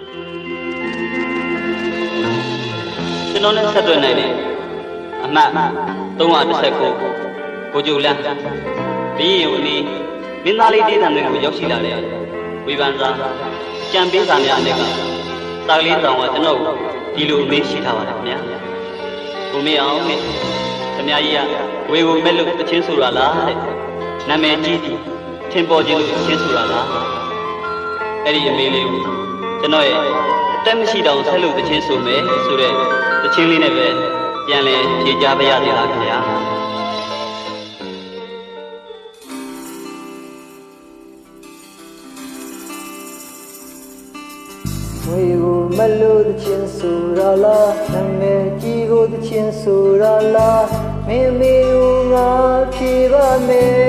ကျွန်တော်နဲ့ဆက်သွယ်နိုင်တယ်အမှတ်319ကိုကျူလန်းပြီးရင်ဦးနီးမင်းသားလေးဒေသနယ်ကိုရောက်ရှိလာတဲ့ဝေဖန်စာကြံပေးစာများအလက်ကစာကလေးဆောင်ကကျွန်တော်ကိုဒီလိုအမေးရှိထားပါတယ်ခင်ဗျာကိုမေအောင်မေခင်ဗျာကြီးကဝေကိုမဲ့လို့တချင်းဆိုတာလားတဲ့နာမည်ကြီးသည်ထင်ပေါ်ခြင်းလို့တချင်းဆိုတာလားအဲ့ဒီအမေးလေးကို ကျွန်တော်ရဲ့အသက်မရှိတောင်ဆက်လို့တချင်းဆိုမယ်ဆိုတဲ့တချင်းလေးနဲ့ပဲပြန်လဲဖြေကြပါရစေလားခင်ဗျာဝေကိုမလို့တချင်းဆိုရလားနာမည်ကြီးကိုတချင်းဆိုရလားမင်းမေကိုငါဖြေပါမယ်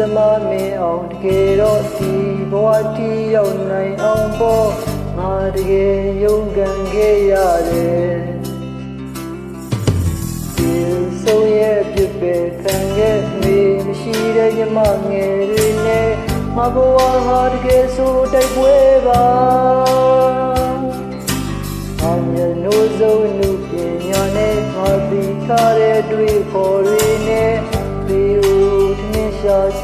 သမားမင်းအောင်တကယ်တော့ဒီဘဝတီရောက်နိုင်အောင်ပေါ့ငါတကယ်ယုံကန်ခဲ့ရတယ်ဒီဆုံးရဲ့ဖြစ်ပေခံခဲ့မေမရှိတဲ့ညမငယ်တွေနဲ့မဘဝဟာတကယ်ဆိုတိုက်ပွဲပါအောင်ရနိုးစုံနုပညာနဲ့ငါသိထားတဲ့တွေ့ခေါ်တွေနဲ့ဒီဦးထင်ရှားရှိ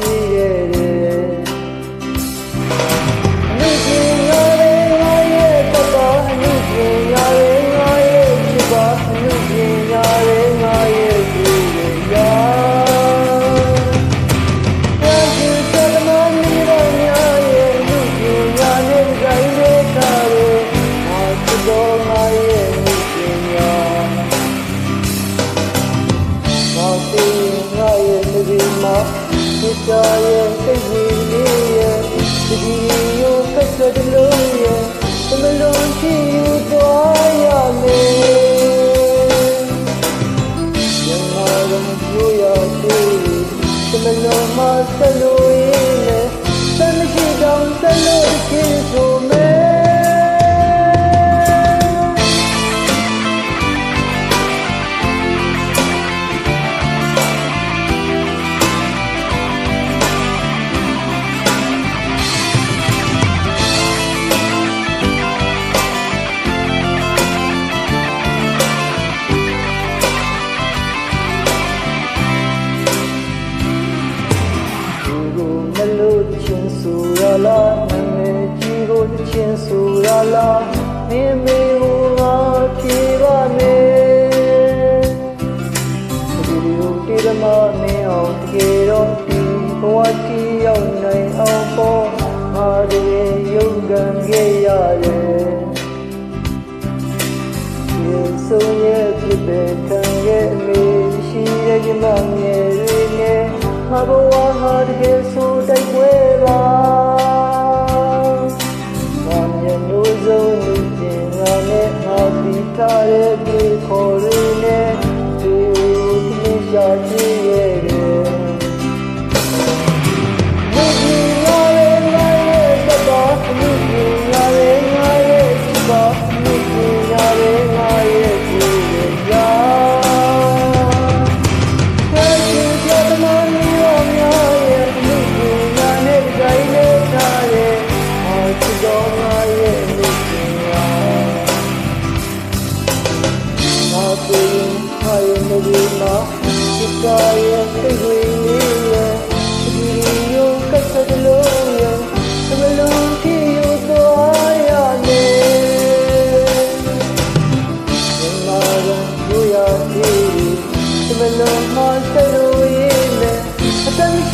မှာချစ်တာရဲ့စိတ်ကြီးလေးရဲ့ဒီရောကတ်တဲ့လို့ရဲ့သမလုံးချီယူသွား လားမင်းမေကိုငါဖြေပါမယ်ဒီလိုတေးသမားမင်းအောင်တကယ်တော့ဒီဘဝတီရောက်နိုင်အောင်ပေါ့ငါတွေရုန်းကန်ခဲ့ရတယ်ဒီဆုံးရဲ့ဖြစ်တဲ့ခံရဲ့အမေရှိတဲ့ညမငယ်တွေနဲ့မဘဝဟာတကယ် မလို့မစလို့ရဲ့အတမ်း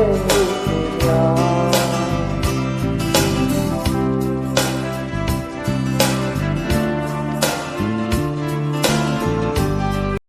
day.